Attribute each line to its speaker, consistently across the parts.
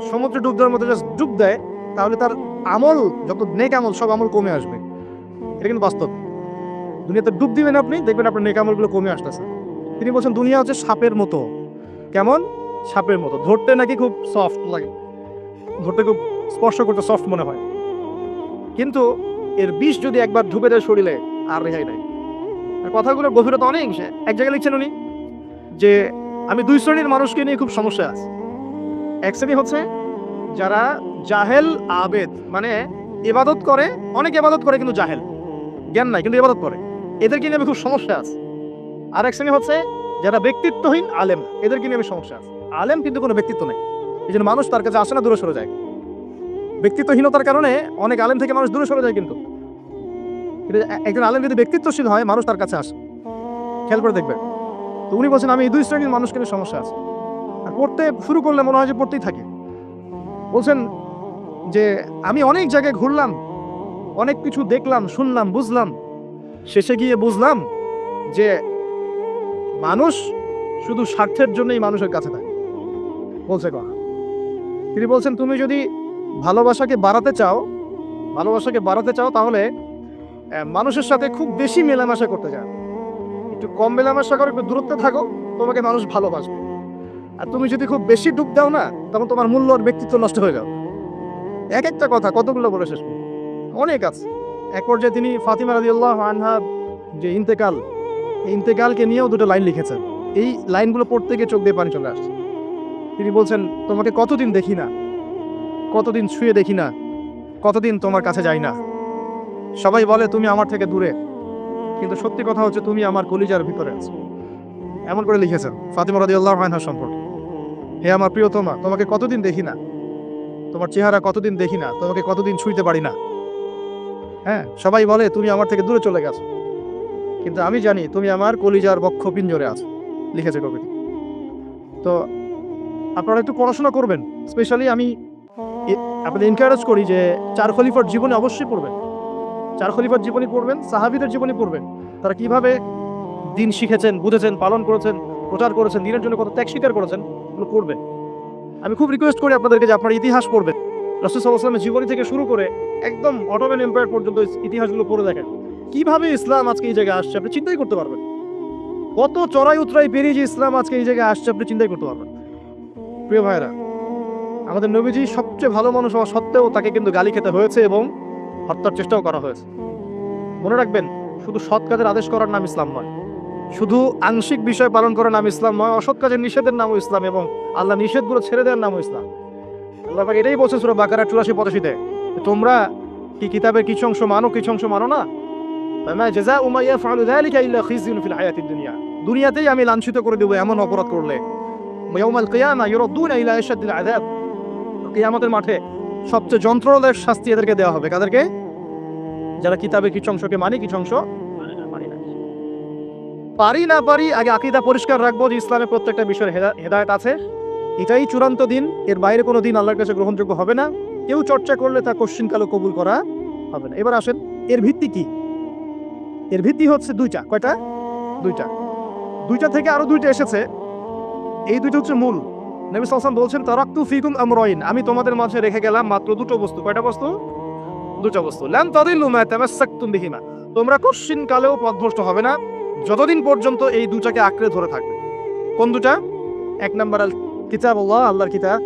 Speaker 1: সমুদ্রে ডুব দেওয়ার মতো জাস্ট ডুব দেয়, তাহলে তার আমল, যত নেক আমল, সব আমল কমে আসবে। এটা কিন্তু বাস্তব। দুনিয়াতে ডুব দিবেন আপনি, দেখবেন আপনার নেক আমলগুলো কমে আসতেছে। তিনি বলছেন, দুনিয়া হচ্ছে সাপের মতো। কেমন? সাপের মতো। ধরতে নাকি খুব সফট লাগে। ধরতে খুব স্পর্শ করতে সফট মনে হয়। কিন্তু এর বিষ যদি একবার ঢুকে যায় শরীরে, আর রেহাই নাই। আর কথাগুলোর গভীরতা অনেক। এক জায়গায় লিখছেন উনি যে, আমি দুই শ্রেণির মানুষকে নিয়ে খুব সমস্যা আছে। এক শ্রেণি হচ্ছে যারা জাহেল, আবেদ মানে এবাদত করে, অনেক এবাদত করে কিন্তু জাহেল। জ্ঞান নাই, কিন্তু এবাদত করে। এদেরকে নিয়ে খুব সমস্যা আছে। আর এক শ্রেণি হচ্ছে যারা ব্যক্তিত্বহীন, আলেম, এদেরকে নিয়ে আমি সমস্যা আছে। আলেম কিন্তু কোনো ব্যক্তিত্ব নেই। এই জন্য মানুষ তার কাছে আসে না, দূরে সরে যায়। ব্যক্তিত্বহীনতার কারণে অনেক আলেম থেকে মানুষ দূরে সরে যায় কিন্তু। কিন্তু একজন আলেম যদি ব্যক্তিত্বশীল হয়, মানুষ তার কাছে আসে। খেয়াল করে দেখবেন। তো উনি বলছেন, আমি এই দুই শ্রেণির মানুষকে নিয়ে সমস্যা আছে। আর পড়তে শুরু করলে মনে হয় যে পড়তেই থাকে। বলছেন যে, আমি অনেক জায়গায় ঘুরলাম, অনেক কিছু দেখলাম, শুনলাম, বুঝলাম। শেষে গিয়ে বুঝলাম যে, মানুষ শুধু স্বার্থের জন্যই মানুষের কাছে থাকে। বলছে কথা। তিনি বলছেন, তুমি যদি ভালোবাসাকে বাড়াতে চাও, ভালোবাসাকে বাড়াতে চাও তাহলে মানুষের সাথে খুব বেশি মেলামেশা করতে চাও একটু কম মেলামেশা করো, একটু দূরত্বে থাকো, তোমাকে মানুষ ভালোবাসবে। আর তুমি যদি খুব বেশি ডুব দাও না, তখন তোমার মূল্য আর ব্যক্তিত্ব নষ্ট হয়ে যাবে। এক একটা কথা কতগুলো বলে শেষ অনেক আছে। এক পর্যায়ে তিনি ফাতিমা রাদিয়াল্লাহু আনহা যে ইন্তেকাল ইন্তেকালকে নিয়েও দুটো লাইন লিখেছেন। এই লাইনগুলো পড়তে গিয়ে চোখ দিয়ে পানি চলে আসছে। তিনি বলছেন, তোমাকে কতদিন দেখি না? কতদিন শুয়ে দেখি না? কতদিন তোমার কাছে যাই না? সবাই বলে, তুমি আমার থেকে দূরে। কিন্তু সত্যি কথা হচ্ছে, তুমি আমার কলিজার ভিতরে আছো। এমন করে লিখেছেন ফাতিমা রাদিয়াল্লাহু আনহা সম্পর্কে। হে আমার প্রিয়তমা, তোমাকে কতদিন দেখি না? তোমার চেহারা কতদিন দেখি না? তোমাকে কতদিন ছুঁইতে পারি না? হ্যাঁ সবাই বলে তুমি আমার থেকে দূরে চলে গেছো। কিন্তু আমি জানি তুমি আমার কলিজার বক্ষ পিঞ্জরে আছো, লিখেছে কবিতা। তো আপনারা একটু পড়াশোনা করবেন। স্পেশালি আমি আপনাদের এনকারেজ করি যে চার খলিফার জীবনে অবশ্যই পড়বেন। চার খলিফার জীবনী পড়বেন, সাহাবিদের জীবনী পড়বেন। তারা কীভাবে দিন শিখেছেন, বুঝেছেন, পালন করেছেন, প্রচার করেছেন, দিনের জন্য কত ত্যাগ স্বীকার করেছেন এগুলো পড়বেন আমি খুব রিকোয়েস্ট করি আপনাদেরকে যে আপনারা ইতিহাস পড়বেন। রসুল সাল্লাহামের জীবনী থেকে শুরু করে একদম অটোম্যান এম্পায়ার পর্যন্ত ইতিহাসগুলো পড়ে দেখেন। কীভাবে ইসলাম আজকে এই জায়গায় আসছে আপনি চিন্তাই করতে পারবেন কত চড়াই উতরাই পেরিয়ে যে ইসলাম আজকে এই জায়গায় আসছে আপনি চিন্তাই করতে পারবেন প্রিয় ভাইরা আমাদের নবীজি সবচেয়ে ভালো মানুষ হওয়া সত্ত্বেও তাকে কিন্তু গালি খেতে হয়েছে এবং হত্যার চেষ্টাও করা হয়েছে। মনে রাখবেন, শুধু সৎ কাজের আদেশ করার নাম ইসলাম নয়। শুধু আংশিক বিষয় পালন করার নাম ইসলাম, নয়, অসৎ কাজের নিষেধের নামও ইসলাম এবং আল্লাহ নিষেধগুলো ছেড়ে দেওয়ার নামও ইসলাম। আল্লাহ এটাই বলছে সুরা বাকারা চুরাশি পঁচাশিতে তোমরা কি কিতাবের কিছু অংশ মানো, কিছু অংশ মানো না? দুনিয়াতেই আমি লাঞ্ছিত করে দেব এমন অপরাধ করলে। কিয়ামতের মাঠে সবচেয়ে যন্ত্রণাদায়ক শাস্তি এদেরকে দেওয়া হবে। কাদেরকে? যারা কিতাবের কিছু অংশকে মানে কিছু অংশ পারি না পারি, আগে আকিদা পরিষ্কার রাখব যে ইসলামের প্রত্যেকটা বিষয়ের হেদা- হেদায়েত আছে। এটাই চূড়ান্ত দিন। এর বাইরে কোনো দিন আল্লাহর কাছে গ্রহণযোগ্য হবে না। কেউ চর্চা করলে তা কোশ্চিনকালও কবুল করা হবে না। এবার আসেন, এর ভিত্তি কি? এর ভিত্তি হচ্ছে দুইটা। কয়টা? দুইটা। দুইটা থেকে আরও দুইটা এসেছে। এই দুইটা হচ্ছে মূল। নবী সালসাম বলছেন, তারাক্তু ফিকুম আমরাইন। আমি তোমাদের মাঝে রেখে গেলাম মাত্র দুটো বস্তু। কয়টা বস্তু? দুটো বস্তু। লাম তাদিল্লু মা তামাসসাকতুম বিহিমা। তোমরা কোশ্চিন কালেও পথভ্রষ্ট হবে না। যতদিন পর্যন্ত এই দুটাকে আঁকড়ে ধরে থাকবে। কোন দুটা? এক নাম্বার আল কিতাব আল্লাহ, আল্লাহর কিতাব।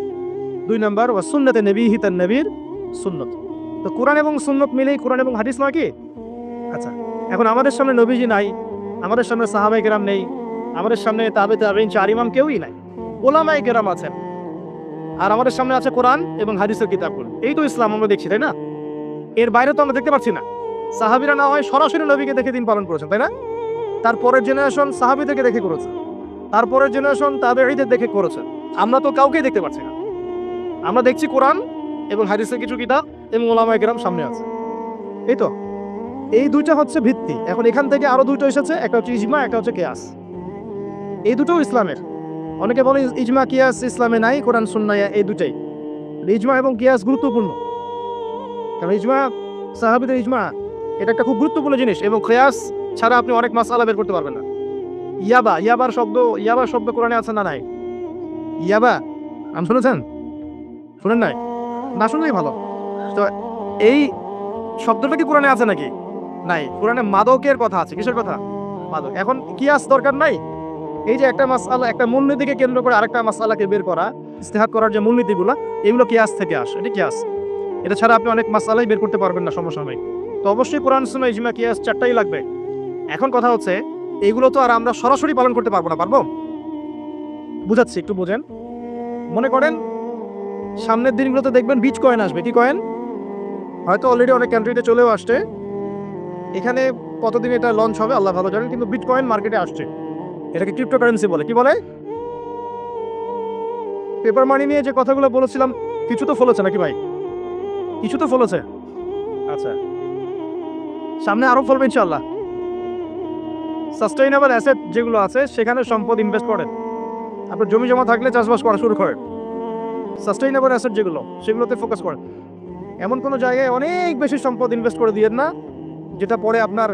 Speaker 1: দুই নাম্বার, ওয়া সুন্নতে নবীহি তার নবীর সুন্নত। তো কোরআন এবং সুন্নত মিলেই কোরআন এবং হাদিস নয় কি? আচ্ছা এখন আমাদের সামনে নবীজি নাই, আমাদের সামনে সাহাবাই কেরাম নেই, আমাদের সামনে তাবে তাবেইন চার ইমাম কেউই নাই, ওলামাই কেরাম আছেন। আর আমাদের সামনে আছে কোরআন এবং হাদিসের কিতাবগুলো। এই তো ইসলাম, আমরা দেখছি, তাই না? এর বাইরে তো আমরা দেখতে পাচ্ছি না। সাহাবিরা না হয় সরাসরি নবীকে দেখে দিন পালন করেছেন, তাই না? তারপরের জেনারেশন সাহাবিদেরকে দেখে করেছে। তারপরের জেনারেশন তাবেঈদের দেখে করেছে। আমরা তো কাউকেই দেখতে পাচ্ছি না। আমরা দেখছি কোরআন এবং হাদিসের কিছু কিতাব এবং ওলামা একরাম সামনে আছে। এই তো। এই দুইটা হচ্ছে ভিত্তি। এখন এখান থেকে আরও দুটো এসেছে, একটা হচ্ছে ইজমা, একটা হচ্ছে কেয়াস। এই দুটো ইসলামের। অনেকে বলে ইজমা, কিয়াস ইসলামে নাই, কোরআন সুন্নায় এই দুটাই ইজমা এবং কিয়াস গুরুত্বপূর্ণ। কারণ ইজমা, সাহাবিদের ইজমা, এটা একটা খুব গুরুত্বপূর্ণ জিনিস এবং কিয়াস ছাড়া আপনি অনেক মাসালা বের করতে পারবেন না। ইয়াবা, ইয়াবার শব্দ ইয়াবার শব্দ কোরআনে আছে না নাই? ইয়াবা নাম শুনেছেন? শুনেন নাই? না শুনলেই ভালো। তো এই শব্দটা কি কোরআনে আছে নাকি? নাই, কোরআনে মাদকের কথা আছে। কিসের কথা? মাদক। এখন কিয়াস দরকার নাই? এই যে একটা মাসালা, একটা মূলনীতিকে কেন্দ্র করে আরেকটা মাসালাকে বের করা ইস্তেহাত করার যে মূলনীতিগুলো, এগুলো কিয়াস থেকে আসে। এটা কিয়াস। এটা ছাড়া আপনি অনেক মাসালাই বের করতে পারবেন না সমসাময়িক। তো অবশ্যই কোরআন, সুন্নাহ, ইজমা, কিয়াস চারটাই লাগবে। এখন কথা হচ্ছে, এইগুলো তো আর আমরা সরাসরি পালন করতে পারব না, পারব? বুঝাচ্ছি, একটু বোঝেন। মনে করেন, সামনের দিনগুলোতে দেখবেন বিচ কয়েন আসবে, কি কয়েন? হয়তো অলরেডি অনেক কান্ট্রিতে চলেও আসছে। এখানে কতদিন এটা লঞ্চ হবে, আল্লাহ ভালো জানেন, কিন্তু বিট কয়েন মার্কেটে আসছে। এটাকে ক্রিপ্টোকারেন্সি বলে, কি বলে? পেপার মানি নিয়ে যে কথাগুলো বলেছিলাম, কিছু তো ফলেছে নাকি ভাই? কিছু তো ফলেছে। আচ্ছা। সামনে আরও ফলবে ইনশাল্লাহ সাস্টেইনেবল অ্যাসেট যেগুলো আছে, সেখানে সম্পদ ইনভেস্ট করেন। আপনার জমি জমা থাকলে চাষবাস করা শুরু করেন। সাস্টেইনেবল অ্যাসেট যেগুলো, সেগুলোতে ফোকাস করেন। এমন কোনো জায়গায় অনেক বেশি সম্পদ ইনভেস্ট করে দিয়েন না, যেটা পরে আপনার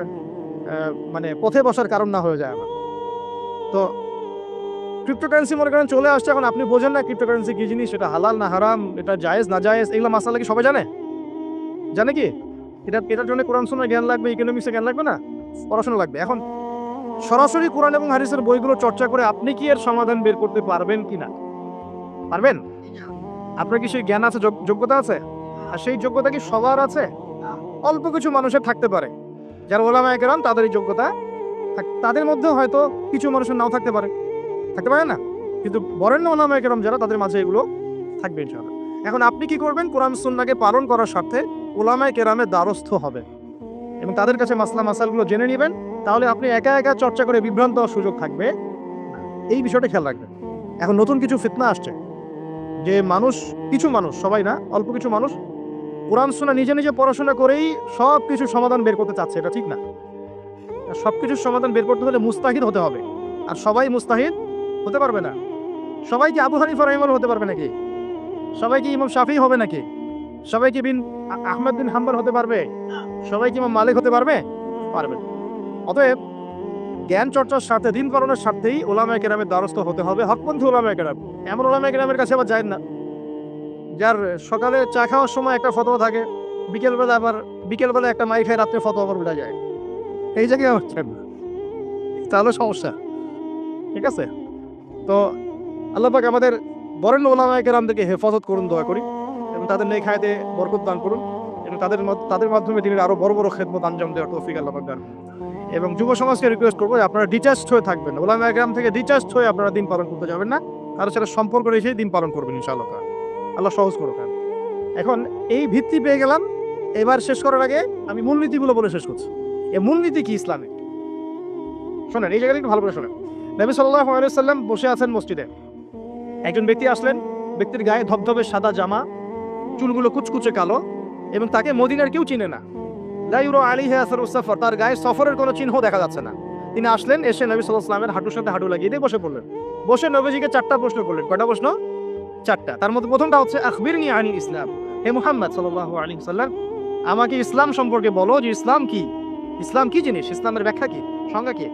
Speaker 1: মানে পথে বসার কারণ না হয়ে যায় আমার। তো ক্রিপ্টোকারেন্সি মনে করেন চলে আসছে, এখন আপনি বোঝেন না ক্রিপ্টোকারেন্সি কি জিনিস, এটা হালাল না হারাম, এটা জায়েজ না জায়েজ, এগুলো মাসালা কি সবাই জানে? জানে কি? এটা, এটার জন্য কোরআন শোনার জ্ঞান লাগবে ইকোনমিক্সের জ্ঞান লাগবে না? পড়াশোনা লাগবে। এখন সরাসরি কোরআন এবং হাদিসের বইগুলো চর্চা করে আপনি কি এর সমাধান বের করতে পারবেন কি না পারবেন আপনার কি সেই জ্ঞান আছে যোগ- যোগ্যতা আছে? আর সেই যোগ্যতা কি সবার আছে? অল্প কিছু মানুষের থাকতে পারে। যারা ওলামা একরাম তাদের এই যোগ্যতা তাদের মধ্যে হয়তো কিছু মানুষের নাও থাকতে পারে। থাকতে পারে না? কিন্তু বরেণ্য ওলামা একরাম যারা তাদের মাঝে এগুলো থাকবে ইনশাআল্লাহ। এখন আপনি কি করবেন? কোরআন সুন্নাকে পালন করার স্বার্থে ওলামায় কেরামের দ্বারস্থ হবে এবং তাদের কাছে মাসলা মাসালগুলো জেনে নেবেন। তাহলে আপনি একা একা চর্চা করে বিভ্রান্ত হওয়ার সুযোগ থাকবে। এই বিষয়টা খেয়াল রাখবেন। এখন নতুন কিছু ফিতনা আসছে। যে মানুষ, কিছু মানুষ, সবাই না, অল্প কিছু মানুষ, কোরআন শোনা নিজে নিজে পড়াশোনা করেই সব কিছু সমাধান বের করতে চাচ্ছে, এটা ঠিক না। সব কিছুর সমাধান বের করতে হলে মুস্তাহিদ হতে হবে। আর সবাই মুস্তাহিদ হতে পারবে না। সবাই কি আবু হানিফা রহিমুল হতে পারবে নাকি? সবাই কি ইমাম শাফি হবে নাকি? সবাই কি বিন আহমদ বিন হাম্বল হতে পারবে? সবাই কি ইমাম মালিক হতে পারবে? পারবে না। অতএব জ্ঞান চর্চার সাথে, দিন পালনের স্বার্থেই ওলামায় কেরামের দ্বারস্থ হতে হবে। হকপন্থী ওলামায় কেরাম, এমন ওলামায় কেরামের কাছে আবার যায় না। যার সকালে চা খাওয়ার সময় একটা ফতোয়া থাকে, বিকেলবেলা আবার, বিকেলবেলা একটা মাই খায়, রাত্রে ফতোয়া আবার উঠে যায়। এই জায়গায় হচ্ছে? না তাহলে সমস্যা। ঠিক আছে? তো আল্লাহ পাক আমাদের বরেণ্য ওলামায় কেরামদেরকে হেফাজত করুন, দয়া করি, এবং তাদের নেই খায়তে বরকত দান করুন। তাদের তাদের মাধ্যমে তিনি আরও বড় বড় খেদমত, আঞ্জাম দেওয়ার তৌফিক আল্লাহ এবং যুব সমাজকে রিকোয়েস্ট করব আপনারা ডিটাচড হয়ে থাকবেন ওলামা গ্রাম থেকে ডিটাচড হয়ে আপনারা দিন পালন করতে যাবেন না। তার সাথে সম্পর্ক রেখেই দিন পালন করবেন ইনশাআল্লাহ। আল্লাহ সহজ করুক। এখন এই ভিত্তি পেয়ে গেলাম। এবার শেষ করার আগে আমি মূলনীতিগুলো বলে শেষ করছি। এই মূলনীতি কি ইসলামে? শোনেন, এই জায়গাটা একটু ভালো করে শোনেন। নবী সাল্লাল্লাহু আলাইহি সাল্লাম বসে আছেন মসজিদে। একজন ব্যক্তি আসলেন, ব্যক্তির গায়ে ধবধবে সাদা জামা, চুলগুলো কুচকুচে কালো। এবং তাকে মদিনার কেউ চিনে না। লাইউরো আলী হে আসর সফর তার গায়ে সফরের কোনো চিহ্ন দেখা যাচ্ছে না। তিনি আসলেন, এসে নবী সাল্লাহ সাল্লামের হাঁটুর সাথে হাঁটু লাগিয়ে দিয়ে বসে পড়লেন। বসে নবীজিকে চারটা প্রশ্ন করলেন। কয়টা প্রশ্ন? চারটা। তার মধ্যে প্রথমটা হচ্ছে আখবির নি আনি ইসলাম। হে মুহাম্মদ সাল্লাহ আলী সাল্লাম আমাকে ইসলাম সম্পর্কে বলো যে ইসলাম কি? ইসলাম কি জিনিস? ইসলামের ব্যাখ্যা কি? সংজ্ঞা কি?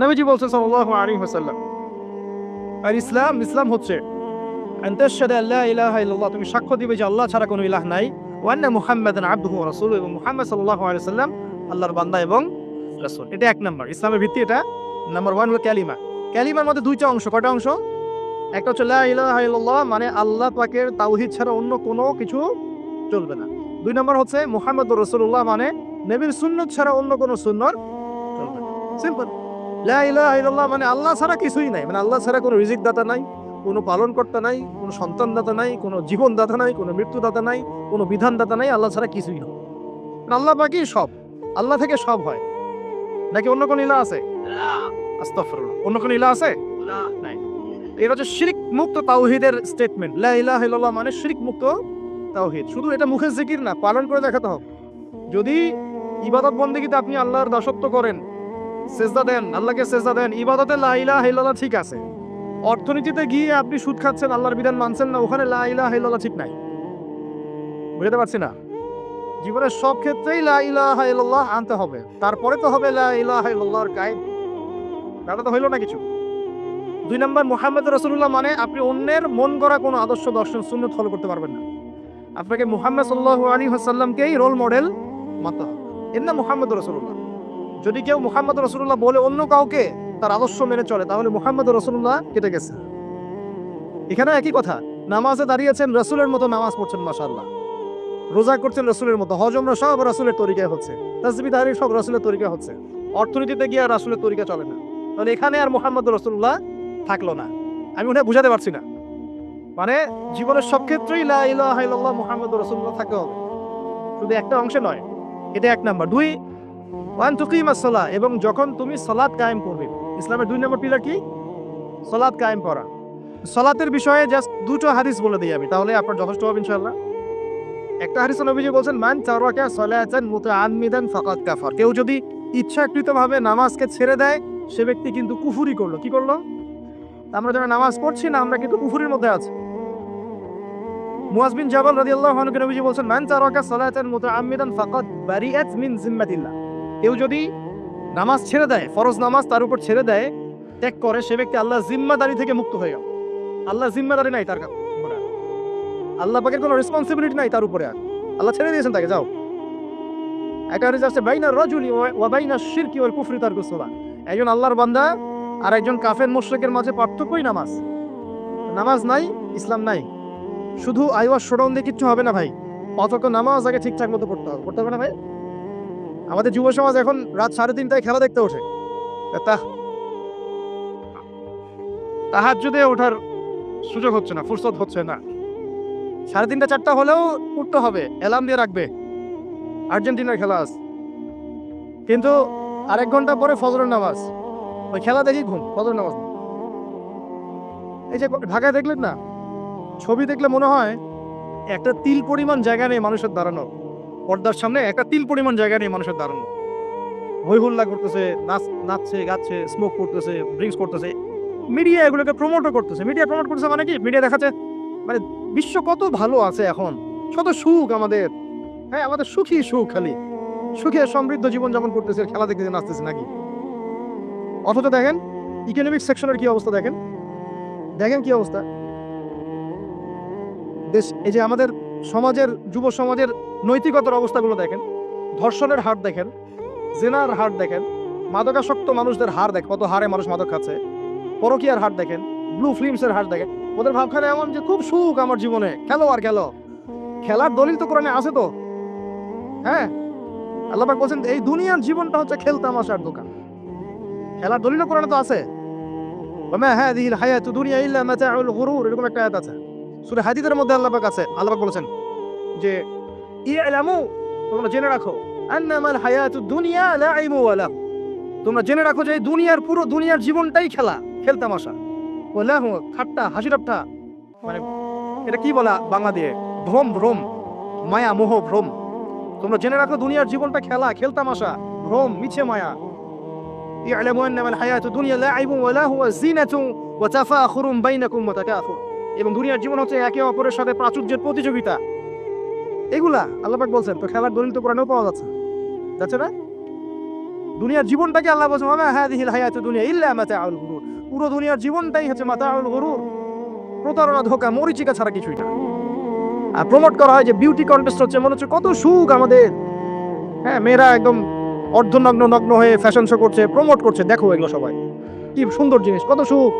Speaker 1: নবীজি বলছেন সাল্লাহ আলী সাল্লাম আর ইসলাম ইসলাম হচ্ছে, আন্তাশহাদু আল্লা ইলাহা ইল্লাল্লাহ, তুমি সাক্ষ্য দিবে যে আল্লাহ ছাড়া কোনো ইলাহ নাই। ওয়ান্না মুহাম্মাদান আবদুহু ওয়া রাসূলুহু এবং মুহাম্মদ সাল্লাল্লাহু আলাইহি আল্লাহর বান্দা এবং রাসূল। এটা এক নাম্বার। ইসলামের ভিত্তি এটা। নাম্বার ওয়ান হলো ক্যালিমা। ক্যালিমার মধ্যে দুইটা অংশ কয়টা অংশ? একটা হচ্ছে লা ইলাহা মানে আল্লাহ পাকের তাওহীদ ছাড়া অন্য কোনো কিছু চলবে না। দুই নাম্বার হচ্ছে মুহাম্মদুর রসুল্লাহ মানে নবীর সুন্নাত ছাড়া অন্য কোনো সুন্নাত চলবে না। সিম্পল। লা ইলাহা ইল্লাল্লাহ মানে আল্লাহ ছাড়া কিছুই নাই। মানে আল্লাহ ছাড়া কোনো রিজিক দাতা নাই। কোনো পালনকর্তা নাই, কোনো সন্তানদাতা নাই, কোনো জীবনদাতা নাই, কোনো মৃত্যুদাতা নাই, কোনো বিধানদাতা নাই, আল্লাহ ছাড়া কিছুই না। আল্লাহ বাকি সব, আল্লাহ থেকে সব হয়। নাকি অন্য কোনো ইলা আছে? অন্য কোনো ইলা আছে? এটা হচ্ছে শিরিক মুক্ত তাওহিদের স্টেটমেন্ট লা ইলাহা ইল্লাল্লাহ মানে শিরিক মুক্ত তাওহিদ। শুধু এটা মুখের জিকির না, পালন করে দেখাতে হবে। যদি ইবাদত বন্দেগীতে আপনি আল্লাহর দাসত্ব করেন, সেজদা দেন, আল্লাহকে সেজদা দেন, ইবাদতে লা ইলাহা ঠিক আছে। অর্থনীতিতে গিয়ে আপনি সুদ খাচ্ছেন, আল্লাহর বিধান মানছেন না, ওখানে লা ইলাহা ইল্লাল্লাহ ঠিক নাই। বুঝতে পারছি না? জীবনের সব ক্ষেত্রেই লা ইলাহা ইল্লাল্লাহ আনতে হবে। তারপরে তো হবে লা ইলাহা ইল্লাল্লাহর কায়েম তাহলে তো হইল না কিছু। দুই নম্বর, মুহাম্মদ রসুল্লাহ মানে আপনি অন্যের মন করা কোনো আদর্শ দর্শন শূন্য ফলো করতে পারবেন না। আপনাকে মুহাম্মদ সাল্লাহ আলী হাসাল্লামকেই রোল মডেল মানতে হবে। এর নাম মুহাম্মদ রসুল্লাহ যদি কেউ মুহাম্মদ রসুল্লাহ বলে অন্য কাউকে তার আদর্শ মেনে চলে, তাহলে মুহাম্মদ রসুল্লাহ কেটে গেছে। এখানে একই কথা, নামাজে দাঁড়িয়েছেন রসুলের মতো, নামাজ পড়ছেন মাসাল্লাহ রোজা করছেন রসুলের মতো হজমরা সব রসুলের তরিকায় হচ্ছে। তসবি দাঁড়ি সব রসুলের তরিকা হচ্ছে। অর্থনীতিতে গিয়ে আর রাসুলের তরিকা চলে না। তাহলে এখানে আর মোহাম্মদ রসুল্লাহ থাকল না। আমি ওটা বুঝাতে পারছি না। মানে জীবনের সব ক্ষেত্রেই মুহাম্মদ রসুল্লাহ থাকতে হবে। শুধু একটা অংশে নয়, এটা এক নাম্বার। দুই, ওয়ান তুকিম সালাহ, এবং যখন তুমি সলাৎ কায়েম করবে ইসলামের দুই নম্বর পিলার কি? সলাৎ কায়েম করা। সলাতের বিষয়ে জাস্ট দুটো হাদিস বলে দিই আমি, তাহলে আপনার যথেষ্ট হবে ইনশাআল্লাহ। একটা হাদিস নবীজি বলছেন, মান চারওয়াকা সলাতান মুতাআম্মিদান ফাকাদ কাফার। কেউ যদি ইচ্ছাকৃতভাবে নামাজকে ছেড়ে দেয়, সে ব্যক্তি কিন্তু কুফুরি করল। কি করল? আমরা যারা নামাজ পড়ছি না, আমরা কিন্তু কুফুরির মধ্যে আছি। মুয়াজ বিন জাবাল রাদিয়াল্লাহু আনহু নবীজি বলছেন, মান তারাকা সালাতান মুতাআম্মিদান ফাকাদ বারিআত মিন জিম্মাতিল্লাহ। কেউ যদি নামাজ ছেড়ে দেয়, ফরজ নামাজ তার উপর ছেড়ে দেয়, ত্যাগ করে সে ব্যক্তি আল্লাহ জিম্মাদারি থেকে মুক্ত হয়ে গেল। আল্লাহ জিম্মাদারি নাই তার। আল্লাহ পাকের কোনো রেসপন্সিবিলিটি নাই তার উপরে আল্লাহ ছেড়ে দিয়েছেন তাকে, যাও। একটা হাদিস আছে, বাইনা রাজুলি ওয়া বাইনা শিরকি ওয়াল কুফরি তারকুস সালাহ। একজন আল্লাহর বান্দা আর একজন কাফের মুশরিকের মাঝে পার্থক্যই নামাজ। নামাজ নাই, ইসলাম নাই। শুধু আইওয়াজ শোডাউন দিয়ে কিচ্ছু হবে না ভাই। অথচ নামাজ আগে ঠিকঠাক মতো পড়তে হবে। পড়তে হবে না ভাই? আমাদের যুব সমাজ এখন রাত সাড়ে তিনটায় খেলা দেখতে ওঠে। তা তাহার যদি ওঠার সুযোগ হচ্ছে না, ফুরসত হচ্ছে না। সাড়ে তিনটা চারটা হলেও উঠতে হবে, অ্যালার্ম দিয়ে রাখবে। আর্জেন্টিনার খেলা আছে কিন্তু আরেক ঘণ্টা পরে ফজরের নামাজ। ওই খেলা দেখি ঘুম, ফজরের নামাজ এই যে ঢাকায় দেখলেন না, ছবি দেখলে মনে হয় একটা তিল পরিমাণ জায়গা নেই মানুষের দাঁড়ানো পর্দার সামনে একটা তিল পরিমাণ জায়গা নেই মানুষের দাঁড়ানো হই হুল্লা করতেছে, নাচ নাচছে, গাচ্ছে স্মোক করতেছে ড্রিঙ্কস করতেছে মিডিয়া এগুলোকে প্রমোটও করতেছে। মিডিয়া প্রমোট করতেছে মানে কি? মিডিয়া দেখাচ্ছে মানে বিশ্ব কত ভালো আছে এখন। কত সুখ আমাদের। হ্যাঁ আমাদের সুখী সুখ খালি। সুখে সমৃদ্ধ জীবন যাপন করতেছে, খেলা দেখতে নাচতেছে নাকি? অথচ দেখেন ইকোনমিক সেকশনের কি অবস্থা দেখেন? দেখেন কি অবস্থা? দেশ এই যে আমাদের সমাজের, যুব সমাজের নৈতিকতার অবস্থাগুলো দেখেন। ধর্ষণের হার দেখেন, জেনার হার দেখেন, মাদকাসক্ত মানুষদের হার দেখ কত হারে মানুষ মাদক খাচ্ছে, পরকিয়ার হার দেখেন ব্লু ফিল্মসের হার দেখেন। ওদের ভাবখানে এমন যে খুব সুখ আমার জীবনে, খেলো আর খেলো। খেলার দলিল তো কোরআনে আছে তো? হ্যাঁ? আল্লাহ পাক বলছেন, এই দুনিয়ার জীবনটা হচ্ছে খেলতামাশার দোকান। খেলার দলিল কোরআনে তো আছে। ওমা হাদিহিল হায়াতু দুনিয়া ইল্লা মাতাউল গুরুর, এরকম একটা আয়াত আছে। সুরে হাদিদের মধ্যে আল্লাহ আছে। আল্লাহ বলেছেন যে তোমরা জেনে রাখো তোমরা জেনে রাখো যে দুনিয়ার পুরো দুনিয়ার জীবনটাই খেলা খেলতাম আসা খাট্টা হাসিরাপটা মানে এটা কি বলা বাংলা দিয়ে? ভ্রম ভ্রম, মায়া, মোহ, ভ্রম। তোমরা জেনে রাখো দুনিয়ার জীবনটা খেলা খেলতাম আসা ভ্রম, মিছে মায়া। ইয়ালামু আন্নামাল হায়াতু দুনিয়া লাইমু ওয়ালা হুয়া যিনাতু ওয়া তাফাখুরুম বাইনাকুম ওয়া তাকাফুর। এবং দুনিয়ার জীবন হচ্ছে একে অপরের সাথে প্রাচুর্যের প্রতিযোগিতা। এগুলা আল্লাপাক বলছেন, তো খেলার দলিল তো কোরআনেও পাওয়া যাচ্ছে। যাচ্ছে না? দুনিয়ার জীবনটাকে আল্লাহ বলছেন মামা হাদিহিল হায়াতু দুনিয়া ইল্লা মাতাউল গুরুর। পুরো দুনিয়ার জীবনটাই হচ্ছে মাতাউল গুরুর। প্রতারণা, ধোকা, মরিচিকা ছাড়া কিছুই না। আর প্রমোট করা হয় যে বিউটি কন্টেস্ট হচ্ছে, মনে হচ্ছে কত সুখ আমাদের। হ্যাঁ মেয়েরা একদম অর্ধনগ্ন, নগ্ন হয়ে ফ্যাশন শো করছে প্রমোট করছে। দেখো এগুলো সবাই। কি সুন্দর জিনিস, কত সুখ,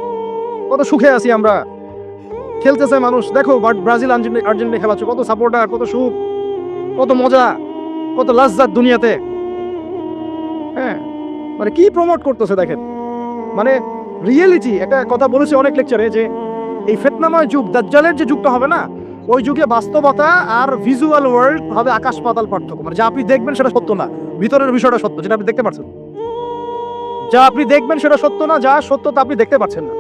Speaker 1: কত সুখে আছি আমরা। খেলতেছে মানুষ। দেখো ব্রাজিল আর্জেন্টিনা খেলাচ্ছে। কত সাপোর্টার কত সুখ, কত মজা, কত লাজ্জাত দুনিয়াতে। হ্যাঁ মানে কি প্রমোট করতেছে দেখেন। মানে রিয়েলিটি একটা কথা বলেছে অনেক লেকচারে যে এই ফেতনাময় যুগ, দাজ্জালের যে যুগটা হবে না, ওই যুগে বাস্তবতা আর ভিজুয়াল ওয়ার্ল্ড হবে আকাশ পাতাল পার্থক্য। মানে যা আপনি দেখবেন সেটা সত্য না। ভিতরের বিষয়টা সত্য, যেটা আপনি দেখতে পাচ্ছেন যা আপনি দেখবেন সেটা সত্য না, যা সত্য তা আপনি দেখতে পাচ্ছেন না।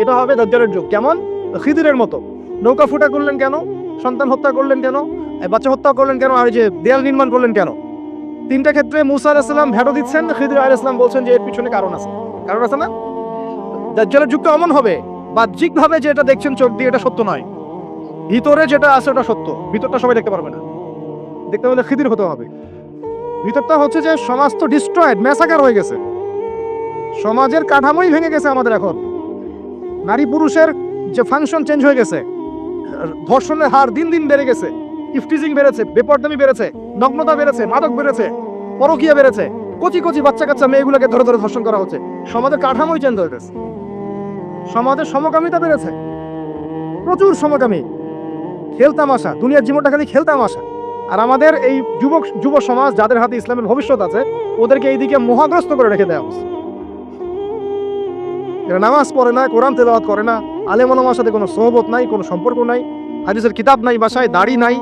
Speaker 1: এটা হবে দাজ্জালের যুগ। কেমন? খিদিরের মতো। নৌকা ফুটা করলেন কেন? সন্তান হত্যা করলেন কেন? বাচ্চা হত্যা করলেন কেন? আর যে দেয়াল নির্মাণ করলেন কেন? তিনটা ক্ষেত্রে মুসা আলাহিসাল্লাম ভেটো দিচ্ছেন, খিদির আলাইসলাম বলছেন যে এর পিছনে কারণ আছে। কারণ আছে না? দাজ্জালের যুগটা অমন হবে, বাহ্যিকভাবে যেটা দেখছেন চোখ দিয়ে এটা সত্য নয়। ভিতরে যেটা আছে ওটা সত্য। ভিতরটা সবাই দেখতে পারবে না। দেখতে হলে খিদির হতে হবে। ভিতরটা হচ্ছে যে সমাজ তো ডিস্ট্রয়েড ম্যাসাকার হয়ে গেছে। সমাজের কাঠামোই ভেঙে গেছে আমাদের এখন। নারী পুরুষের যে ফাংশন চেঞ্জ হয়ে গেছে। ধর্ষণের হার দিন দিন বেড়ে গেছে। ইফটিজিং বেড়েছে, বেপরদামি বেড়েছে, নগ্নতা বেড়েছে, মাদক বেড়েছে, পরকিয়া বেড়েছে। কচি কচি বাচ্চা কাচ্চা মেয়েগুলোকে ধরে ধরে ধর্ষণ করা হচ্ছে। সমাজের কাঠামোই চেঞ্জ হয়ে গেছে। সমাজের সমকামিতা বেড়েছে। প্রচুর সমকামী। খেলতামাশা দুনিয়ার জীবনটা খালি খেলতামাশা আর আমাদের এই যুবক যুব সমাজ, যাদের হাতে ইসলামের ভবিষ্যৎ আছে, ওদেরকে এইদিকে মহাগ্রস্ত করে রেখে দেওয়া হচ্ছে। এরা নামাজ পড়ে না, কোরআন তেলাওয়াত করে না। আলেমলামার সাথে কোনো সহবত নাই, কোনো সম্পর্ক নাই, হাদিসের কিতাব নাই, বাসায় দাড়ি নাই,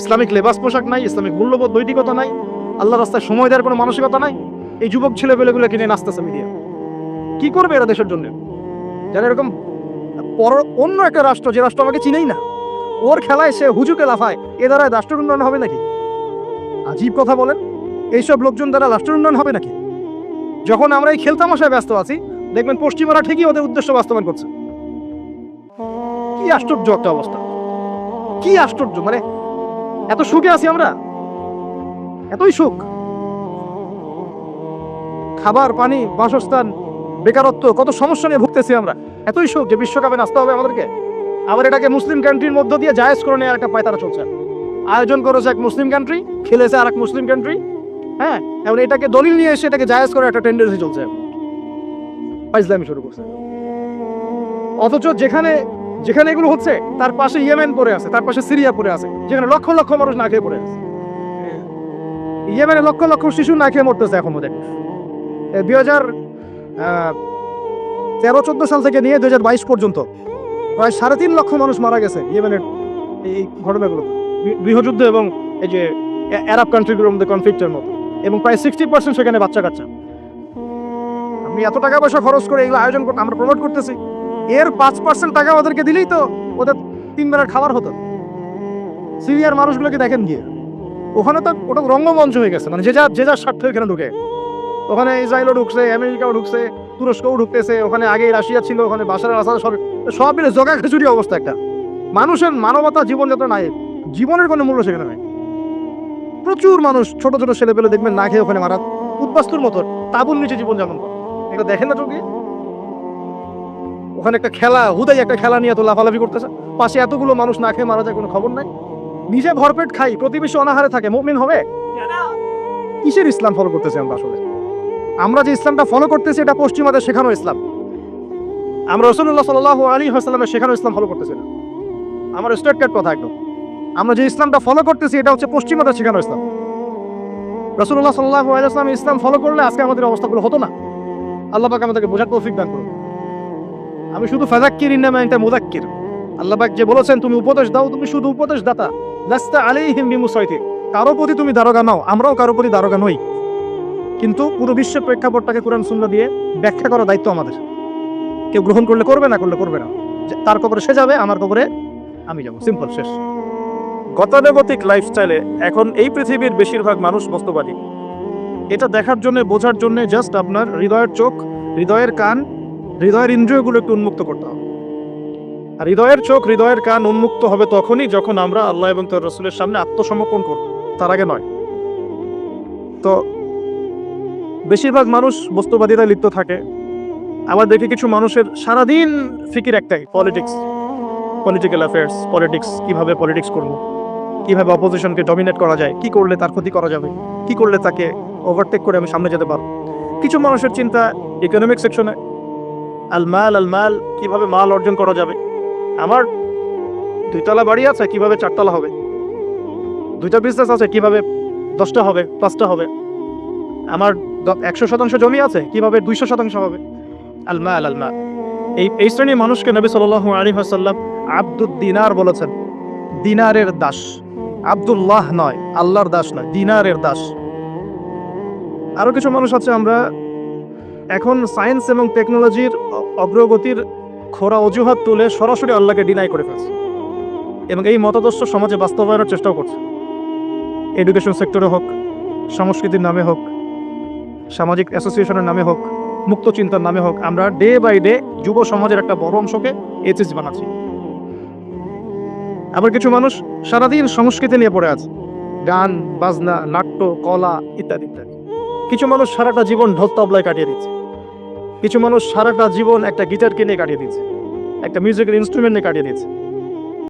Speaker 1: ইসলামিক লেবাস পোশাক নাই, ইসলামিক মূল্যবোধ, নৈতিকতা নাই, আল্লাহ রাস্তায় সময় দেওয়ার কোনো মানসিকতা নাই। এই যুবক ছেলে পেলেগুলো কিনে নাচতেছে মিডিয়া। কি করবে এরা দেশের জন্য? যারা এরকম পর অন্য একটা রাষ্ট্র, যে রাষ্ট্র আমাকে চিনেই না, ওর খেলায় সে হুজুকে লাফায়, এ দ্বারা রাষ্ট্র উন্নয়ন হবে নাকি? আজীব কথা বলেন, এইসব লোকজন দ্বারা রাষ্ট্র উন্নয়ন হবে নাকি? যখন আমরা এই খেলতামশায় ব্যস্ত আছি, দেখবেন পশ্চিমারা ঠিকই ওদের উদ্দেশ্য বাস্তবায়ন করছে। কি আশ্চর্য একটা অবস্থা। কি আশ্চর্য মানে এত সুখে আছি আমরা? এতই সুখ। খাবার, পানি, বাসস্থান, বেকারত্ব, কত সমস্যা নিয়ে ভুগতেছি আমরা। এতই সুখ যে বিশ্বকাপে নাচতে হবে আমাদেরকে। আবার এটাকে মুসলিম কান্ট্রির মধ্য দিয়ে জায়েজ করে নেওয়ার একটা পায়তারা চলছে। আয়োজন করেছে এক মুসলিম কান্ট্রি, খেলেছে আর এক মুসলিম কান্ট্রি। হ্যাঁ এবং এটাকে দলিল নিয়ে এসে এটাকে জায়েজ করে একটা টেন্ডেন্সি চলছে। শুরু করছে। অথচ যেখানে যেখানে এগুলো হচ্ছে, তার পাশে ইয়েমেন পড়ে আছে, তার পাশে সিরিয়া পড়ে আছে, যেখানে লক্ষ লক্ষ মানুষ না খেয়ে পড়ে আছে। ইয়েমেনে লক্ষ লক্ষ শিশু না খেয়ে মরতেছে এখন ওদের দুই হাজার তেরো, চোদ্দ সাল থেকে নিয়ে দুই হাজার বাইশ পর্যন্ত প্রায় সাড়ে তিন লক্ষ মানুষ মারা গেছে ইয়েমেনের এই ঘটনাগুলো গৃহযুদ্ধ এবং এই যে আরব কান্ট্রিগুলোর মধ্যে কনফ্লিক্টের মতো। এবং প্রায় সিক্সটি পার্সেন্ট সেখানে বাচ্চা কাচ্চা আপনি এত টাকা পয়সা খরচ করে এগুলো আয়োজন করতে আমরা প্রমোট করতেছি। এর পাঁচ পার্সেন্ট টাকা ওদেরকে দিলেই তো ওদের তিন বেলার খাবার হতো। সিরিয়ার মানুষগুলোকে দেখেন গিয়ে। ওখানে তো ওটা রঙ্গমঞ্চ হয়ে গেছে মানে যে যা যে যার স্বার্থ এখানে ঢুকে। ওখানে ইসরায়েলও ঢুকছে, আমেরিকাও ঢুকছে, তুরস্কও ঢুকতেছে, ওখানে আগে রাশিয়া ছিল, ওখানে বাসার আসাদ সব সব মিলে জগা খিচুড়ি অবস্থা একটা। মানুষের মানবতা জীবনযাত্রা নাই, জীবনের কোনো মূল্য সেখানে নাই। প্রচুর মানুষ, ছোট ছোট ছেলে পেলে দেখবেন না খেয়ে ওখানে মারা উদ্বাস্তুর মতো, তাবুর নিচে জীবনযাপন করে। এটা দেখেন না চোখে? ওখানে একটা খেলা, হুদাই একটা খেলা নিয়ে তো লাফালাফি করতেছে। পাশে এতগুলো মানুষ না খেয়ে মারা যায়, কোনো খবর নাই? নিজে ভরপেট খাই, প্রতিবেশী অনাহারে থাকে, মুমিন হবে? কিসের ইসলাম ফলো করতেছি আমরা আসলে? আমরা যে ইসলামটা ফলো করতেছি, এটা পশ্চিমাদের শেখানো ইসলাম। আমরা রসুল্লাহ সাল আলী হাসলামের শেখানো ইসলাম ফলো করতেছি না। আমার স্টেট কার্ড কথা একদম। আমরা যে ইসলামটা ফলো করতেছি, এটা হচ্ছে পশ্চিমাদের শেখানো ইসলাম। রসুল্লাহ সাল্লাহ আলাইসলাম ইসলাম ফলো করলে আজকে আমাদের অবস্থাগুলো হতো না। আল্লাহ পাক আমাদেরকে বোঝার তৌফিক দান করুন। আমি শুধু ফাজাক্কির ইন্নামা একটা মুদাক্কির আল্লাহ পাক যে বলেছেন, তুমি উপদেশ দাও, তুমি শুধু উপদেশ দাতা লাস্তা আলাইহিম বিমুসাইতি কারও প্রতি তুমি দারোগা নাও, আমরাও কারও প্রতি দারোগা নই। কিন্তু পুরো বিশ্বের প্রেক্ষাপটটাকে কোরআন শূন্য দিয়ে ব্যাখ্যা করার দায়িত্ব আমাদের। কেউ গ্রহণ করলে করবে না, করলে করবে না। তার কবরে সে যাবে, আমার কবরে আমি যাব। সিম্পল, শেষ।
Speaker 2: গতানুগতিক লাইফস্টাইলে এখন এই পৃথিবীর বেশিরভাগ মানুষ বস্তুবাদী।
Speaker 1: এটা দেখার জন্য, বোঝার জন্য জাস্ট আপনার হৃদয়ের চোখ, হৃদয়ের কান হৃদয়ের ইন্দ্রিয়গুলো একটু উন্মুক্ত করতে হবে। আর হৃদয়ের চোখ, হৃদয়ের কান উন্মুক্ত হবে তখনই যখন আমরা আল্লাহ এবং তার রসুলের সামনে আত্মসমর্পণ করব। তার আগে নয়। তো বেশিরভাগ মানুষ বস্তুবাদিতায় লিপ্ত থাকে। আবার দেখি কিছু মানুষের সারাদিন ফিকির একটাই পলিটিক্স পলিটিক্যাল অ্যাফেয়ার্স পলিটিক্স কীভাবে পলিটিক্স করব, কীভাবে অপোজিশনকে ডমিনেট করা যায়, কি করলে তার ক্ষতি করা যাবে, কি করলে তাকে ওভারটেক করে আমি সামনে যেতে পারব। কিছু মানুষের চিন্তা ইকোনমিক সেকশনে আল মাল আল মাল, কীভাবে মাল অর্জন করা যাবে? আমার দুইতলা বাড়ি আছে, কীভাবে চারতলা হবে? দুইটা বিজনেস আছে, কীভাবে দশটা হবে, পাঁচটা হবে? আমার একশো শতাংশ জমি আছে, কীভাবে দুইশো শতাংশ হবে? আল মাল আল মাল। এই এই শ্রেণির মানুষকে নবী সাল আলী হাসাল্লাম আব্দুদ দিনার বলেছেন, দিনারের দাস। আব্দুল্লাহ নয়, আল্লাহর দাস নয়, দিনারের দাস। আরও কিছু মানুষ আছে, আমরা এখন সায়েন্স এবং টেকনোলজির অগ্রগতির খোরা অজুহাত তুলে সরাসরি আল্লাহকে ডিনাই করে ফেলছে। এবং এই মতাদর্শ সমাজে বাস্তবায়নের চেষ্টাও করছে। এডুকেশন সেক্টরে হোক, সংস্কৃতির নামে হোক, সামাজিক অ্যাসোসিয়েশনের নামে হোক, মুক্ত চিন্তার নামে হোক, আমরা ডে বাই ডে যুব সমাজের একটা বড় অংশকে এইচএস বানাচ্ছি। আবার কিছু মানুষ সারাদিন সংস্কৃতি নিয়ে পড়ে আছে। গান, বাজনা, নাট্য, কলা ইত্যাদি ইত্যাদি। কিছু মানুষ সারাটা জীবন ঢোল তবলায় কাটিয়ে দিচ্ছে। কিছু মানুষ সারাটা জীবন একটা গিটার কিনে কাটিয়ে দিচ্ছে, একটা মিউজিক্যাল ইনস্ট্রুমেন্ট নিয়ে কাটিয়ে দিচ্ছে।